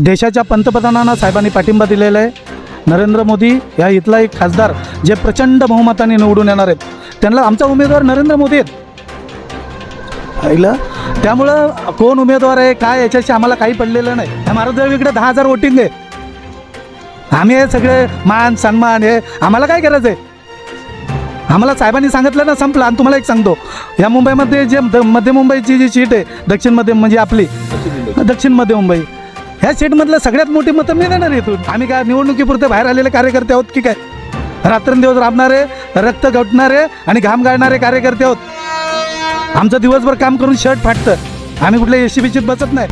देशाच्या पंतप्रधानांना साहेबांनी पाठिंबा दिलेला आहे. नरेंद्र मोदी या इथला एक खासदार जे प्रचंड बहुमताने निवडून येणार आहेत. त्यांना आमचा उमेदवार नरेंद्र मोदी आहेत. आईला त्यामुळं कोण उमेदवार आहे काय याच्याशी आम्हाला काही पडलेलं नाही. ह्या महाराष्ट्र इकडे दहा हजार वोटिंग आहे. आम्ही हे सगळे मान सन्मान हे आम्हाला काय करायचं आहे? आम्हाला साहेबांनी सांगितलं ना संपलं. आणि तुम्हाला एक सांगतो. या मुंबईमध्ये जे द- मध्य मुंबईची जी सीट आहे दक्षिण मध्य म्हणजे आपली दक्षिण मध्य मुंबई. ह्या सीटमधलं सगळ्यात मोठी मतं मी देणार इथून. आम्ही काय निवडणुकीपुरते बाहेर आलेले कार्यकर्ते आहोत की काय? रात्रंदिवस राबणारे रक्त घटणारे आणि घाम गाळणारे कार्यकर्ते आहोत. आमचं दिवसभर काम करून शर्ट फाटतं. आम्ही कुठल्या एसी बसत नाही.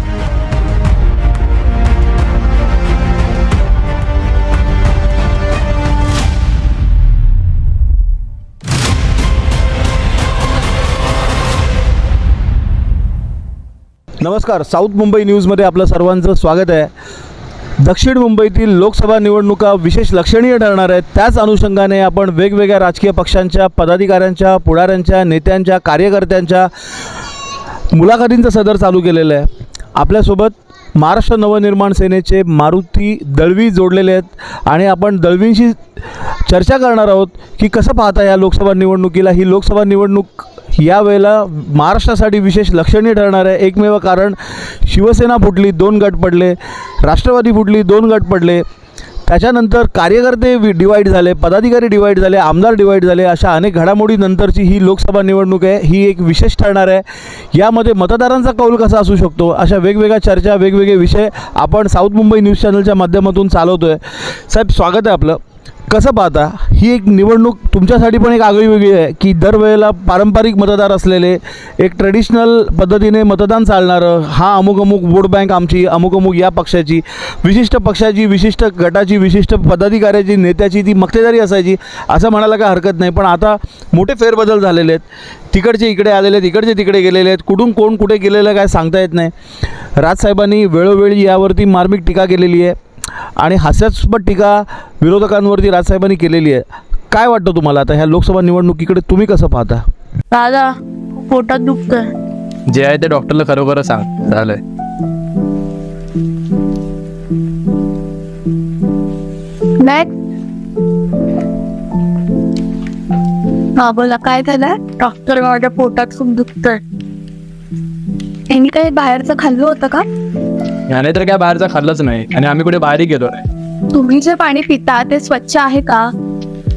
नमस्कार. साऊथ मुंबई न्यूजमध्ये आपलं सर्वांचं स्वागत आहे. दक्षिण मुंबईतील लोकसभा निवडणुका विशेष लक्षणीय ठरणार आहेत. त्याच अनुषंगाने आपण वेगवेगळ्या राजकीय पक्षांच्या पदाधिकाऱ्यांच्या पुढाऱ्यांच्या नेत्यांच्या कार्यकर्त्यांच्या मुलाखतींचं सदर चालू केलेलं आहे. आपल्यासोबत महाराष्ट्र नवनिर्माण सेनेचे मारुती दळवी जोडलेले आहेत आणि आपण दळवींशी चर्चा करणार आहोत की कसं पाहता या लोकसभा निवडणुकीला. ही लोकसभा निवडणूक यावेळेला महाराष्ट्रासाठी विशेष लक्षणीय ठरणार आहे. एकमेव कारण शिवसेना फुटली दोन गट पडले. राष्ट्रवादी फुटली दोन गट पडले. त्याच्यानंतर कार्यकर्ते डिवाईड झाले पदाधिकारी डिवाईड झाले आमदार डिवाईड झाले अशा अनेक घडामोडीनंतरची ही लोकसभा निवडणूक आहे. ही एक विशेष ठरणार आहे. यामध्ये मतदारांचा कौल कसा असू शकतो? अशा वेगवेगळ्या चर्चा वेगवेगळे विषय आपण साऊथ मुंबई न्यूज चॅनलच्या माध्यमातून चालवतो आहे साहेब स्वागत आहे आपलं. कसं पाहता ही एक निवडणूक तुमच्यासाठी पण एक आगळी वेगळी आहे की दरवेळेला पारंपरिक मतदार असलेले एक ट्रेडिशनल पद्धतीने मतदान चालणारं हा अमुक अमुक वोट बँक आमची अमुक अमुक या पक्षाची विशिष्ट पक्षाची विशिष्ट गटाची विशिष्ट पदाधिकाऱ्याची नेत्याची ती मक्तेदारी असायची असं म्हणायला काय हरकत नाही. पण आता मोठे फेरबदल झालेले आहेत. तिकडचे इकडे आलेले आहेत इकडचे तिकडे गेलेले आहेत. कुठून कोण कुठे गेलेलं काय सांगता येत नाही. राजसाहेबांनी वेळोवेळी यावरती मार्मिक टीका केलेली आहे. आणि हास्यास्पद टीका विरोधकांवरती राजसाहेबांनी केलेली आहे. काय वाटतं तुम्हाला? आता ह्या लोकसभा निवडणुकीकडे तुम्ही कसं पाहता? दादा पोटात दुखतंय. जे आहे ते डॉक्टरला खरोखर सांग. झालंय. हा बोला काय झालंय डॉक्टर माझ्या पोटात खूप दुखतंय. यांनी काही बाहेरचं खाल्लं होतं का? याने तर काय बाहेरचं खाल्लंच नाही. आणि आम्ही कुठे बाहेरही गेलो नाही. तुम्ही जे पाणी पिता ते स्वच्छ आहे का?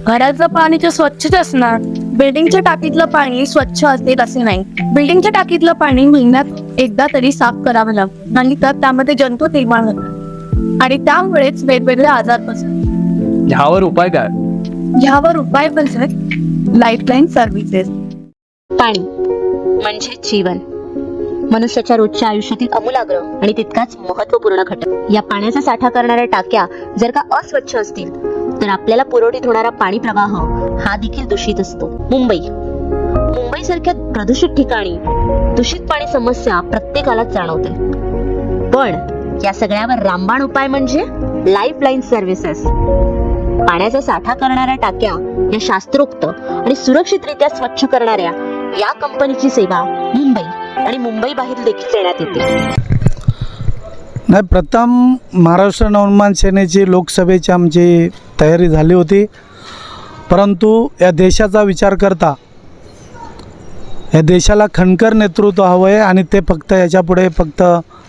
घराचं पाणी तर स्वच्छच असणार. बिल्डिंगच्या टाकीतलं पाणी स्वच्छ असेल असे नाही. बिल्डिंगच्या टाकीतलं पाणी महिन्यात एकदा तरी साफ करावं लागतं नाही तर त्यामध्ये जंतू निर्माण होतात. आणि त्यामुळेच वेगवेगळे आजार पसरतात. ह्यावर उपाय काय? ह्यावर उपाय म्हणजे लाईफलाईन सर्व्हिसेस पाणी म्हणजे जीवन. मनुष्याच्या रोजच्या आयुष्यातील अमूलाग्र आणि तितकाच महत्त्वपूर्ण घटक. या पाण्याचा साठा करणाऱ्या टाक्या जर का अस्वच्छ असतील तर आपल्याला पुरवठीत होणारा पाणी प्रवाह हा देखील दूषित असतो. मुंबई. मुंबई सारख्या प्रदूषित ठिकाणी दूषित पाणी समस्या प्रत्येकालाच जाणवते. पण या सगळ्यावर रामबाण उपाय म्हणजे लाईफ लाईन सर्व्हिसेस पाण्याचा साठा करणाऱ्या टाक्या या शास्त्रोक्त आणि सुरक्षितरित्या स्वच्छ करणाऱ्या या कंपनीची सेवा मुंबई. आणि मुंबई बाहेर देखील देण्यात येते. नाही प्रथम महाराष्ट्र नवनिर्माण सेनेची लोकसभेची आमची तयारी झाली होती. परंतु या देशाचा विचार करता या देशाला खणकर नेतृत्व हवं आहे आणि ते फक्त याच्यापुढे फक्त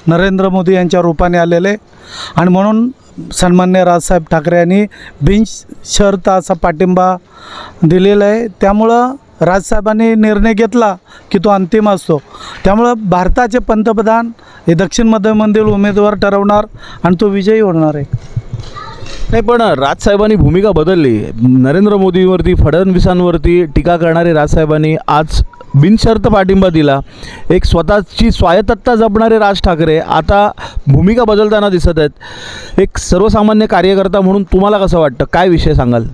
नरेंद्र मोदी यांच्या रूपाने आलेले. आणि म्हणून सन्मान्य राजसाहेब ठाकरे यांनी बिनशर्त असा पाठिंबा दिलेला आहे. त्यामुळं राजसाहेबांनी निर्णय घेतला की तो अंतिम असतो. त्यामुळं भारताचे पंतप्रधान हे दक्षिण मध्य मंदिर उमेदवार ठरवणार आणि तो विजयी होणार आहे. नाही पण राजसाहेबांनी भूमिका बदलली. नरेंद्र मोदींवरती फडणवीसांवरती टीका करणारे राजसाहेबांनी आज बिनशर्त पाठिंबा दिला. एक स्वतःची स्वायत्तता जपणारे राज ठाकरे आता भूमिका बदलताना दिसत आहेत. एक सर्वसामान्य कार्यकर्ता म्हणून तुम्हाला कसं वाटतं? काय विषय सांगाल?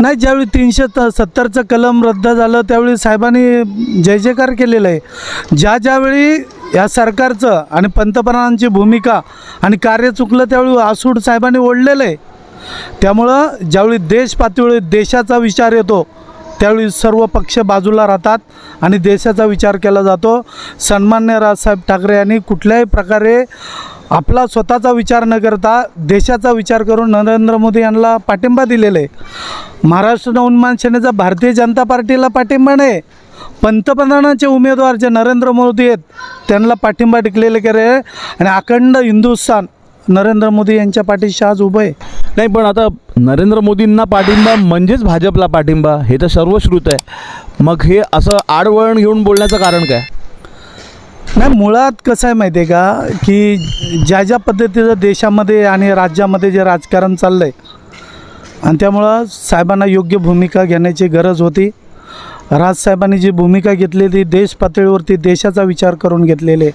नाही ज्यावेळी तीनशे त सत्तरचं कलम रद्द झालं त्यावेळी साहेबांनी जय जयकार केलेलं आहे. ज्या ज्यावेळी या सरकारचं आणि पंतप्रधानांची भूमिका आणि कार्य चुकलं त्यावेळी आसूड साहेबांनी ओढलेलं आहे. त्यामुळं ज्यावेळी देश पातळीवर देशाचा विचार येतो त्यावेळी सर्व पक्ष बाजूला राहतात आणि देशाचा विचार केला जातो. सन्मान्य राजसाहेब ठाकरे यांनी कुठल्याही प्रकारे आपला स्वतःचा विचार न करता देशाचा विचार करून नरेंद्र मोदी यांना पाठिंबा दिलेला आहे. महाराष्ट्र नवनिर्माण सेनेचा भारतीय जनता पार्टीला पाठिंबा नाही. पंतप्रधानाचे उमेदवार जे नरेंद्र मोदी आहेत त्यांना पाठिंबा टिकलेले करे आणि अखंड हिंदुस्थान नरेंद्र मोदी यांच्या पाठीशी आज उभं आहे. नाही पण आता नरेंद्र मोदींना पाठिंबा म्हणजेच भाजपला पाठिंबा हे तर सर्वश्रुत आहे. मग हे असं आडवळण घेऊन बोलण्याचं कारण काय? नाही मुळात कसं आहे माहिती आहे का की ज्या ज्या पद्धतीचं देशामध्ये आणि राज्यामध्ये जे राजकारण चाललं आहे आणि त्यामुळं साहेबांना योग्य भूमिका घेण्याची गरज होती. राजसाहेबांनी जी भूमिका घेतली ती देश पातळीवरती देशाचा विचार करून घेतलेले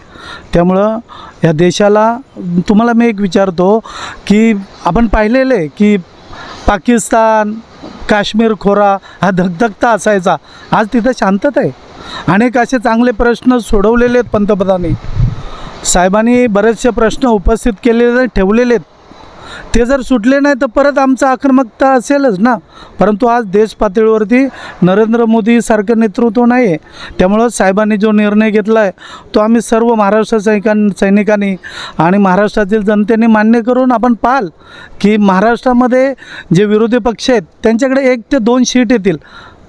त्यामुळं या देशाला तुम्हाला मी एक विचारतो की आपण पाहिलेलं आहे की पाकिस्तान काश्मीर खोरा हा धगधगता असायचा. आज तिथं शांतता आहे. अनेक असे चांगले प्रश्न सोडवलेले आहेत पंतप्रधानांनी. साहेबांनी बरेचसे प्रश्न उपस्थित केलेले ठेवलेले आहेत. ते जर सुटले नाही तर परत आमचा आक्रमकता असेलच ना? परंतु आज देश पातळीवरती नरेंद्र मोदी सारखं नेतृत्व नाही आहे त्यामुळं साहेबांनी जो निर्णय घेतला आहे तो आम्ही सर्व महाराष्ट्र सैनिकां सैनिकांनी आणि महाराष्ट्रातील जनतेने मान्य करून आपण पाहाल की महाराष्ट्रामध्ये जे विरोधी पक्ष आहेत त्यांच्याकडे एक ते दोन सीट येतील.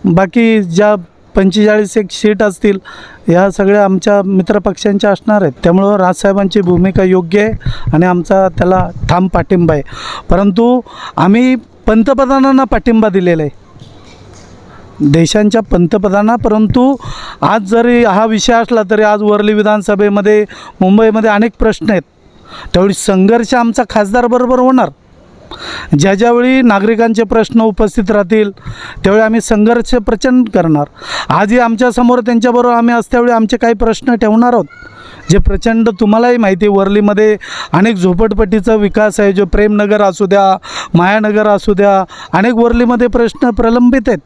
बाकी ज्या पंचेचाळीस एक सीट असतील या सगळ्या आमच्या मित्रपक्षांच्या असणार आहेत. त्यामुळं राजसाहेबांची भूमिका योग्य आहे आणि आमचा त्याला ठाम पाठिंबा आहे. परंतु आम्ही पंतप्रधानांना पाठिंबा दिलेला आहे. देशांच्या पंतप्रधाना परंतु आज जरी हा विषय असला तरी आज वरली विधानसभेमध्ये मुंबईमध्ये अनेक प्रश्न आहेत. त्यावेळी संघर्ष आमचा खासदारबरोबर होणार. ज्या ज्यावेळी नागरिकांचे प्रश्न उपस्थित राहतील त्यावेळी आम्ही संघर्ष प्रचंड करणार. आजही आमच्यासमोर त्यांच्याबरोबर आम्ही असत्यावेळी आमचे काही प्रश्न ठेवणार आहोत जे प्रचंड तुम्हालाही माहिती आहे, अनेक झोपडपट्टीचा विकास आहे जो प्रेमनगर असू द्या मायानगर असू द्या अनेक वरलीमध्ये प्रश्न प्रलंबित आहेत.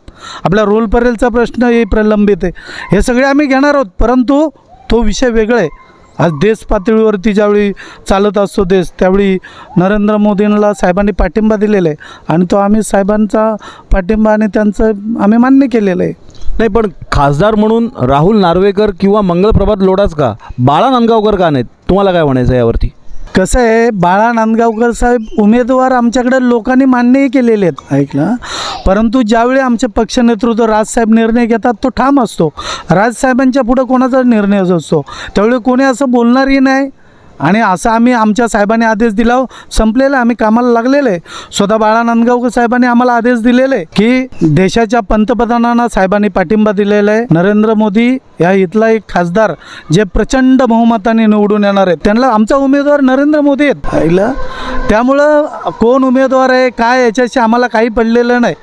आपल्या रोल परेलचा प्रश्नही प्रलंबित आहे. हे सगळे आम्ही घेणार आहोत परंतु तो विषय वेगळा आहे. आज देश पातळीवरती ज्यावेळी चालत असतो देश त्यावेळी नरेंद्र मोदींना साहेबांनी पाठिंबा दिलेला आहे. आणि तो आम्ही साहेबांचा पाठिंबा आणि त्यांचं आम्ही मान्य केलेलं आहे. नाही पण खासदार म्हणून राहुल नार्वेकर किंवा मंगलप्रभात लोडाच का बाळा नांदगावकर का नाहीत? तुम्हाला काय म्हणायचं आहे यावरती? कसं आहे बाळा नांदगावकर साहेब उमेदवार आमच्याकडे लोकांनी मान्यही केलेले आहेत. ऐकलं परंतु ज्यावेळी आमचे पक्ष नेतृत्व राजसाहेब निर्णय घेतात तो ठाम असतो. राजसाहेबांच्या पुढं कोणाचा निर्णय असतो? त्यावेळी कोणी असं बोलणारही नाही. आणि असं आम्ही आमच्या साहेबांनी आदेश दिला हो, संपलेलं आम्ही कामाला लागलेले. आहे स्वतः बाळा नांदगावकर साहेबांनी आम्हाला आदेश दिलेले की देशाच्या पंतप्रधानांना साहेबांनी पाठिंबा दिलेला आहे. नरेंद्र मोदी या इथला एक खासदार जे प्रचंड बहुमताने निवडून येणार आहेत. त्यांना आमचा उमेदवार नरेंद्र मोदी आहेत. आईला त्यामुळं कोण उमेदवार आहे काय याच्याशी आम्हाला काही पडलेलं नाही.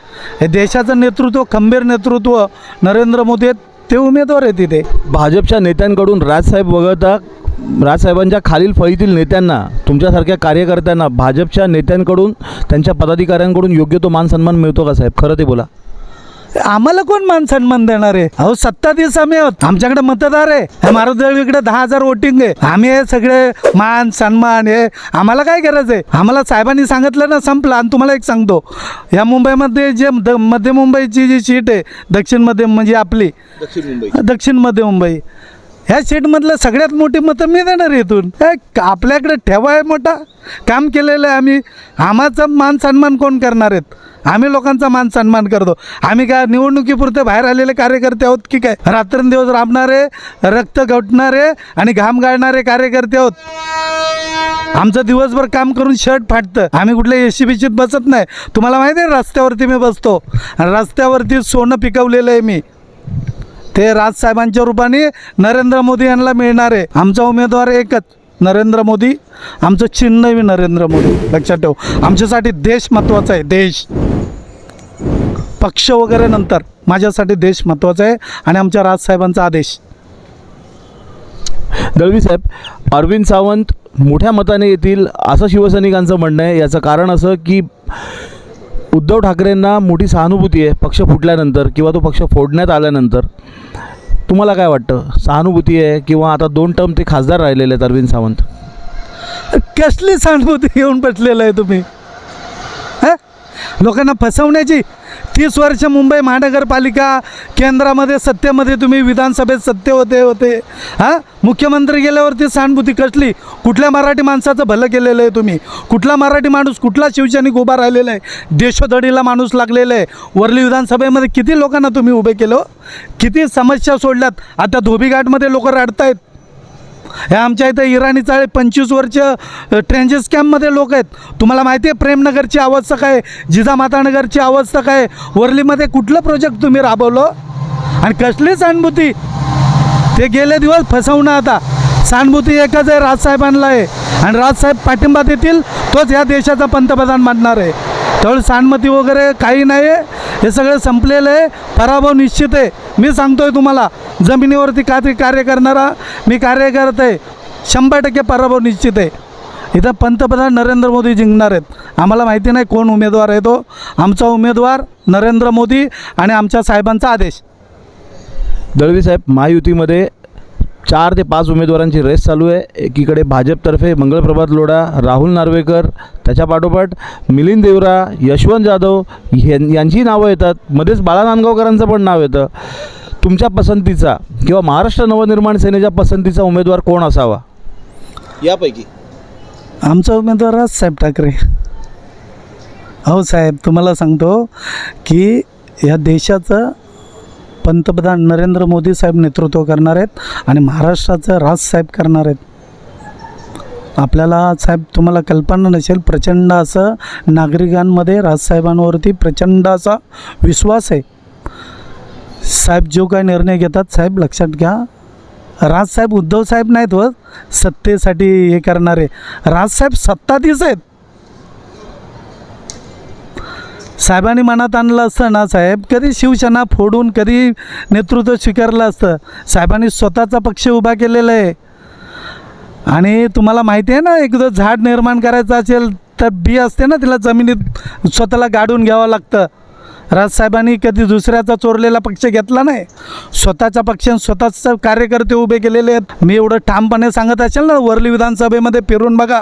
हे देशाचं नेतृत्व खंबीर नेतृत्व नरेंद्र मोदी आहेत ते उमेदवार आहेत तिथे भाजपच्या नेत्यांकडून राजसाहेब वगळता राजसाहेबांच्या खालील फळीतील नेत्यांना तुमच्यासारख्या कार्यकर्त्यांना भाजपच्या नेत्यांकडून त्यांच्या पदाधिकाऱ्यांकडून योग्य तो मान सन्मान मिळतो का साहेब? खरं ते बोला. आम्हाला कोण मान सन्मान देणार आहे? अहो सत्ताधीश आम्ही आहोत. आमच्याकडे मतदार आहे. मारुदेवीकडे दहा हजार वोटिंग आहे. आम्ही हे सगळे मान सन्मान हे आम्हाला काय गरज आहे? आम्हाला साहेबांनी सांगितलं ना संपलं. आणि तुम्हाला एक सांगतो. या मुंबईमध्ये जे द मध्य मुंबईची जी सीट आहे दक्षिण मध्य म्हणजे आपली दक्षिण मुंबई. दक्षिण मध्य मुंबई. ह्या सीटमधलं सगळ्यात मोठी मतं मी देणार इथून. आपल्याकडे ठेवा आहे मोठा. काम केलेलं आहे आम्ही. आम्हाचा मान सन्मान कोण करणार आहेत? आम्ही लोकांचा मान सन्मान करतो. आम्ही काय निवडणुकीपुरते बाहेर आलेले कार्यकर्ते आहोत की काय? रात्रंदिवस राबणारे रक्त गवटणारे आणि घाम गाळणारे कार्यकर्ते आहोत. आमचं दिवसभर काम करून शर्ट फाटतं. आम्ही कुठल्या एसी बिशीत बसत नाही. तुम्हाला माहिती आहे रस्त्यावरती मी बसतो. रस्त्यावरती सोनं पिकवलेलं आहे मी. ते राजसाहेबांच्या रूपाने नरेंद्र मोदी यांना मिळणार आहे. आमचा उमेदवार एकच नरेंद्र मोदी. आमचं चिन्हवी नरेंद्र मोदी. लक्षात ठेव. आमच्यासाठी देश महत्त्वाचा आहे देश. पक्ष वगैरे नंतर. माझ्यासाठी देश महत्त्वाचा आहे आणि आमच्या राजसाहेबांचा आदेश. दळवी साहेब अरविंद सावंत मोठ्या मताने येतील असं शिवसैनिकांचं म्हणणं आहे. याचं कारण असं की उद्धव ठाकरेंना मोठी सहानुभूती आहे पक्ष फुटल्यानंतर किंवा तो पक्ष फोडण्यात आल्यानंतर तुम्हाला काय वाटतं? सहानुभूती आहे किंवा आता दोन टर्म ते खासदार राहिलेले आहेत अरविंद सावंत? कसली सहानुभूती घेऊन बसलेलं आहे तुम्ही? हं? लोकांना फसवण्याची तीस वर्ष मुंबई महानगरपालिका केंद्रामध्ये सत्तेमध्ये तुम्ही विधानसभेत सत्ते होते होते. हां? मुख्यमंत्री गेल्यावरती सहानुभूती कसली? कुठल्या मराठी माणसाचं भलं केलेलं आहे तुम्ही? कुठला मराठी माणूस कुठला शिवसैनिक उभा राहिलेला आहे? देशोधडीला माणूस लागलेला आहे. वरली विधानसभेमध्ये किती लोकांना तुम्ही उभे केलं? किती समस्या सोडल्यात? आता धोबीघाटमध्ये लोक रडतायत. हे आमच्या इथं इराणी चाळे पंचवीस वर्ष ट्रेंजेस कॅम्पमध्ये लोक आहेत. तुम्हाला माहिती आहे प्रेमनगरची अवस्था काय जिजामातानगरची अवस्था काय वर्लीमध्ये कुठलं प्रोजेक्ट तुम्ही राबवलं? आणि कसली सहानुभूती? ते गेले दिवस फसवणं आता. सहानुभूती एकच आहे राजसाहेबांना आहे. आणि राजसाहेब पाठिंबा देतील तोच ह्या देशाचा पंतप्रधान मानणार आहे. त्यामुळे सहानुभूती वगैरे काही नाही आहे हे सगळं संपलेलं आहे. पराभव निश्चित आहे. मी सांगतो आहे तुम्हाला जमिनीवरती काहीतरी कार्य करणारा मी कार्य करत आहे. शंभर टक्के पराभव निश्चित आहे. इथं पंतप्रधान नरेंद्र मोदी जिंकणार आहेत. आम्हाला माहिती नाही कोण उमेदवार आहे तो. आमचा उमेदवार नरेंद्र मोदी आणि आमच्या साहेबांचा आदेश. दळवी साहेब महायुतीमध्ये चार ते पाच उमेदवारांची रेस चालू आहे. एकीकडे भाजपतर्फे मंगळप्रभात लोढा राहुल नार्वेकर त्याच्या पाठोपाठ मिलिंद देवरा यशवंत जाधव यां यांची नावं येतात. मध्येच बाळा नांदगावकरांचं पण नाव येतं. तुमच्या पसंतीचा किंवा महाराष्ट्र नवनिर्माण सेनेच्या पसंतीचा उमेदवार कोण असावा? यापैकी. आमचा उमेदवार राजसाहेब ठाकरे. हो साहेब तुम्हाला सांगतो की या देशाचं पंतप्रधान नरेंद्र मोदी साहेब नेतृत्व करणार आहेत आणि महाराष्ट्राचं राजसाहेब करणार आहेत. आपल्याला साहेब तुम्हाला कल्पना नसेल प्रचंड असं नागरिकांमध्ये राजसाहेबांवरती प्रचंड असा विश्वास आहे. साहेब जो काय निर्णय घेतात साहेब लक्षात घ्या. राजसाहेब उद्धव साहेब नाहीत व सत्तेसाठी हे करणारे. राजसाहेब सत्ताधीश आहेत. साहेबांनी मनात आणलं असतं ना साहेब कधी शिवसेना फोडून कधी नेतृत्व स्वीकारलं असतं. साहेबांनी स्वतःचा पक्ष उभा केलेला आहे. आणि तुम्हाला माहिती आहे ना एकदा झाड निर्माण करायचं असेल तर बी असते ना तिला जमिनीत स्वतःला गाडून घ्यावं लागतं. राजसाहेबांनी कधी दुसऱ्याचा चोरलेला पक्ष घेतला नाही. स्वतःचा पक्ष स्वतःच कार्यकर्ते उभे केलेले आहेत. मी एवढं ठामपणे सांगत असेल ना वरली विधानसभेमध्ये फिरून बघा.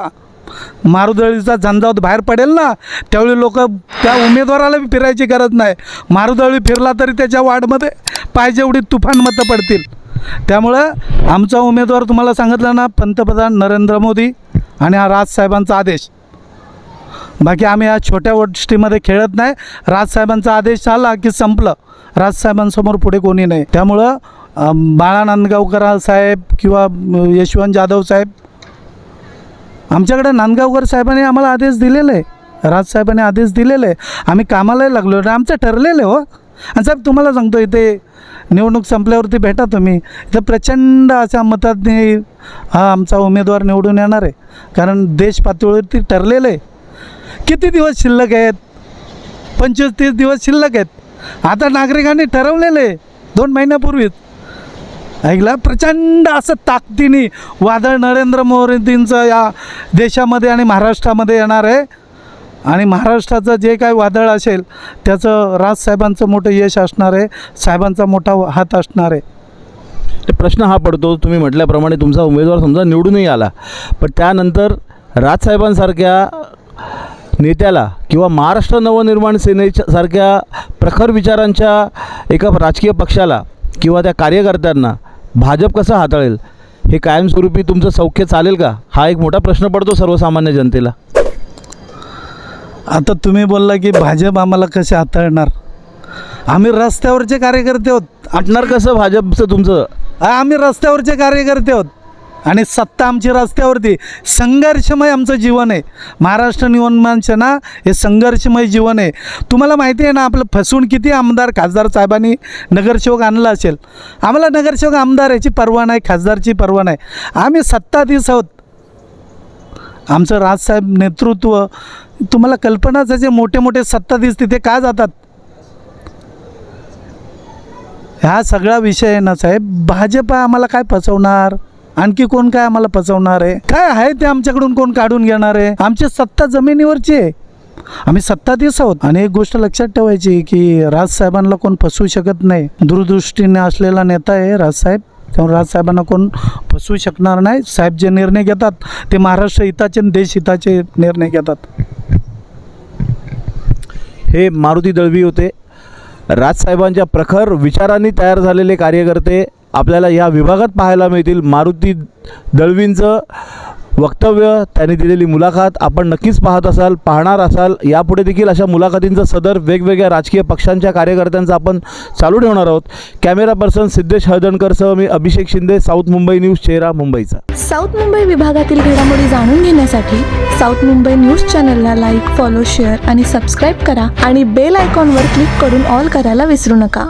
मारुदळीचा झंझावत बाहेर पडेल ना त्यावेळी लोक त्या उमेदवाराला फिरायची गरज नाही. मारुदळी फिरला तरी त्याच्या वार्डमध्ये पाहिजे एवढी तुफान मतं पडतील. त्यामुळं आमचा उमेदवार तुम्हाला सांगितलं ना पंतप्रधान नरेंद्र मोदी आणि हा राजसाहेबांचा आदेश. बाकी आम्ही या छोट्या गोष्टीमध्ये खेळत नाही. राजसाहेबांचा आदेश आला की संपलं. राजसाहेबांसमोर पुढे कोणी नाही. त्यामुळं बाळा नांदगावकर साहेब किंवा यशवंत जाधव साहेब आमच्याकडे नांदगावकर साहेबांनी आम्हाला आदेश दिलेले. आहे राजसाहेबांनी आदेश दिलेले. आहे आम्ही कामालाही लागलो आणि आमचं ठरलेलं आहे हो. आणि साहेब तुम्हाला सांगतो इथे निवडणूक संपल्यावरती भेटा तुम्ही. इथं प्रचंड अशा मतांनी हा आमचा उमेदवार निवडून येणार आहे. कारण देश पातळीवरती ठरलेलं आहे. किती दिवस शिल्लक आहेत? पंचवीस तीस दिवस शिल्लक आहेत. आता नागरिकांनी ठरवलेलं आहे दोन महिन्यापूर्वीच. ऐकला? प्रचंड असं ताकदीने वादळ नरेंद्र मोदींचं या देशामध्ये आणि महाराष्ट्रामध्ये येणार आहे. आणि महाराष्ट्राचं जे काय वादळ असेल त्याचं राजसाहेबांचं मोठं यश असणार आहे साहेबांचा मोठा हात असणार आहे. ते प्रश्न हा पडतो तुम्ही म्हटल्याप्रमाणे तुमचा उमेदवार समजा निवडूनही आला. पण त्यानंतर राजसाहेबांसारख्या नेत्याला किंवा महाराष्ट्र नवनिर्माण सेनेच्या सारख्या प्रखर विचारांच्या एका राजकीय पक्षाला किंवा त्या कार्यकर्त्यांना भाजप कसं हाताळेल? हे कायमस्वरूपी तुमचं सौख्य चालेल का? हा एक मोठा प्रश्न पडतो सर्वसामान्य जनतेला. आता तुम्ही बोलला की भाजप आम्हाला कसे हाताळणार? आम्ही रस्त्यावरचे कार्यकर्ते आहोत. आटणार कसं भाजपचं तुमचं? आम्ही रस्त्यावरचे कार्यकर्ते आहोत. आणि सत्ता आमची रस्त्यावरती. संघर्षमय आमचं जीवन आहे. महाराष्ट्र निवडणुकांचं ना हे संघर्षमय जीवन आहे. तुम्हाला माहिती आहे ना आपलं फसवून किती आमदार खासदार साहेबांनी नगरसेवक आणला असेल. आम्हाला नगरसेवक आमदार याची परवा नाही खासदारची परवा नाही. आम्ही सत्ताधीश आहोत. आमचं राजसाहेब नेतृत्व तुम्हाला कल्पनाच जे मोठे मोठे सत्ताधीश तिथे का जातात? हा सगळा विषय आहे ना साहेब. भाजपा आम्हाला काय फसवणार? आणखी कोण काय आम्हाला फसवणार आहे? काय आहे ते आमच्याकडून कोण काढून घेणार आहे? आमची सत्ता जमिनीवरची आहे. आम्ही सत्ताधीश आहोत. आणि एक गोष्ट लक्षात ठेवायची की राजसाहेबांना कोण फसवू शकत नाही. दूरदृष्टीने असलेला नेता आहे राजसाहेब त्यामुळे राजसाहेबांना कोण फसवू शकणार नाही. साहेब जे निर्णय घेतात ते महाराष्ट्र हिताचे देश हिताचे निर्णय घेतात. हे मारुती दळवी होते. राजसाहेबांच्या प्रखर विचारांनी तयार झालेले कार्यकर्ते आपल्याला या विभागात पाहायला मिळतील. मारुती दळवींचं वक्तव्य त्यांनी दिलेली मुलाखत. आपण नक्कीच पाहत असाल पाहणार असाल. यापुढे देखील अशा मुलाखतींचं सदर वेगवेगळ्या राजकीय पक्षांच्या कार्यकर्त्यांचं आपण चालू ठेवणार आहोत. कॅमेरा पर्सन सिद्धेश हळदणकरसह मी अभिषेक शिंदे साऊथ मुंबई न्यूज चेहरा मुंबईचा. साऊथ मुंबई विभागातील घडामोडी जाणून घेण्यासाठी साऊथ मुंबई न्यूज चॅनलला लाईक फॉलो शेअर आणि सबस्क्राईब करा आणि बेल आयकॉनवर क्लिक करून ऑल करायला विसरू नका.